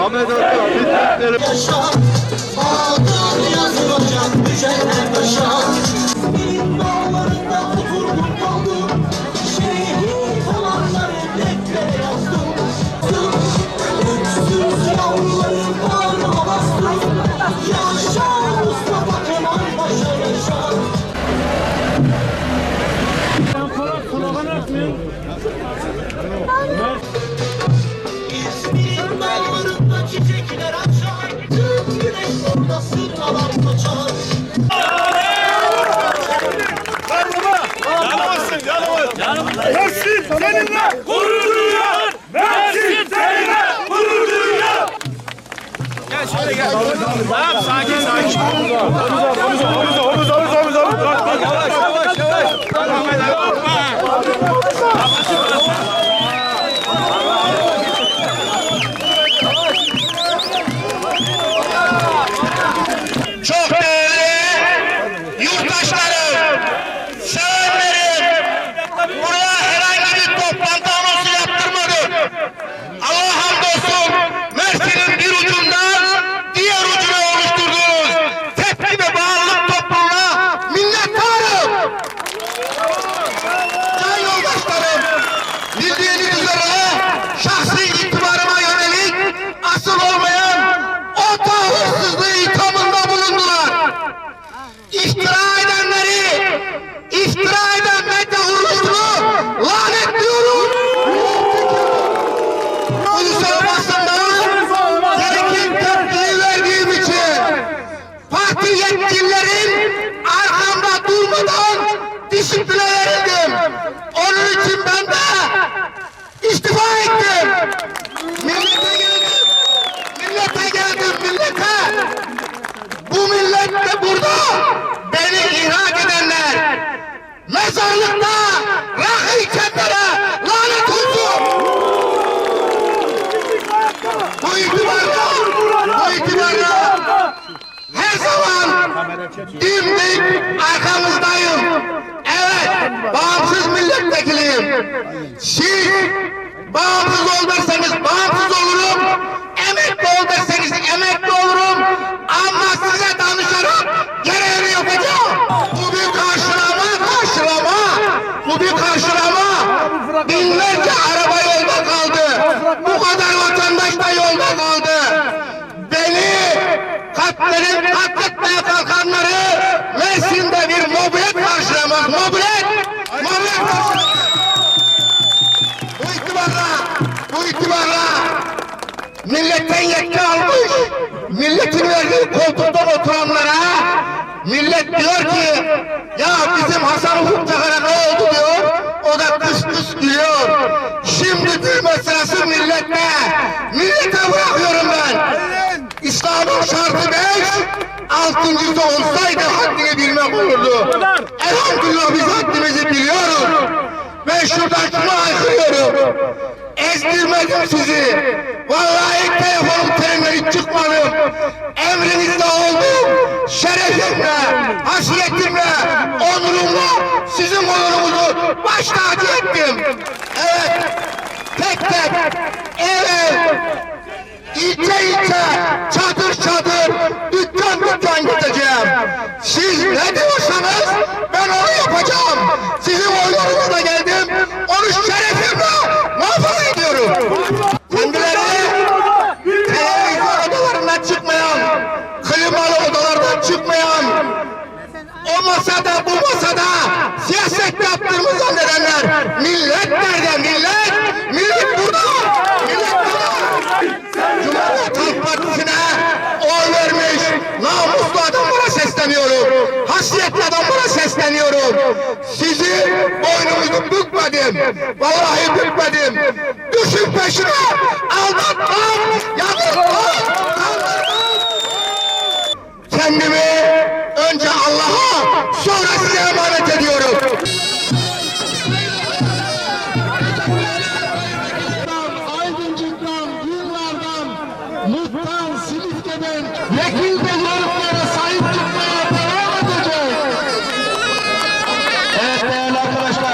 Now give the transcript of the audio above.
Ahmet Hakan hizmetleri. Bağdır yazılacak güzel her taşa. Bin dağlarında oturdum kaldım. Şehit olanlar emleklere yazdım. Öksüz yavrularım bağrıma bastım. Yaşa Mustafa Kemal Paşa yaşa. Ben kolak kulağına atmıyorum. Mersin seninle gurur duyuyor. Mersin seninle gurur duyuyor. Gel şöyle gel. Tamam sakin sakin. Omuz omuz omuz İftira edenleri, iftira eden medya huruşunu lanetliyorum. Ulusal basında verdiğim için parti yetkililerin arkamda durmadan disipline verildim. Onun için ben de istifa ettim. Millete geldim. Millete geldim millete. Bu millet de burada beni ihrak edenler. Mezarlıkta rakı içenlere lanet olsun. Bu itibarla, bu itibarla her zaman dimdik arkamızdayım. Evet, bağımsız milletvekiliyim. Siz bağımsız ol derseniz bağımsız katledip katletmeye kalkanları Mersin'de bir mobilet karşılamaz. Mobilet! Mobilet karşılamaz. Bu itibarla, bu itibarla milletten yetki almış, milletin verdiği koltuktan oturanlara millet diyor ki ya bizim Hasan Ufuk Çakar'a ne oldu diyor, o da kıs kıs gülüyor. Şimdi gülme sırası millette. Millete altıncısı olsaydı haddini bilmek olurdu. Elhamdülillah biz haddimizi biliyoruz. Ben şuradan şunu aykırıyorum. Ezdirmedim sizi. Vallahi telefonum terimleri çıkmadım. Emrinizde oldum. Şerefimle, hasiyetimle, onurumla sizin onurunuzu baş tacı ettim. Evet, tek tek, evet, ilçe ilçe, çadır çadır, masada bu masada siyaset yaptığımı zannedenler millet nerede millet? Millet burada! Millet burada! Cumhuriyet Halk Partisi'ne oy vermiş namuslu adamlara sesleniyorum. Hasiyetli adamlara sesleniyorum. Sizi boynunuzu bükmedim. Vallahi bükmedim. Düşün peşine. Aldatmam. Yanıltmam. Kandırmam. Kendimi Mut'tan, Silifke'den, Vekil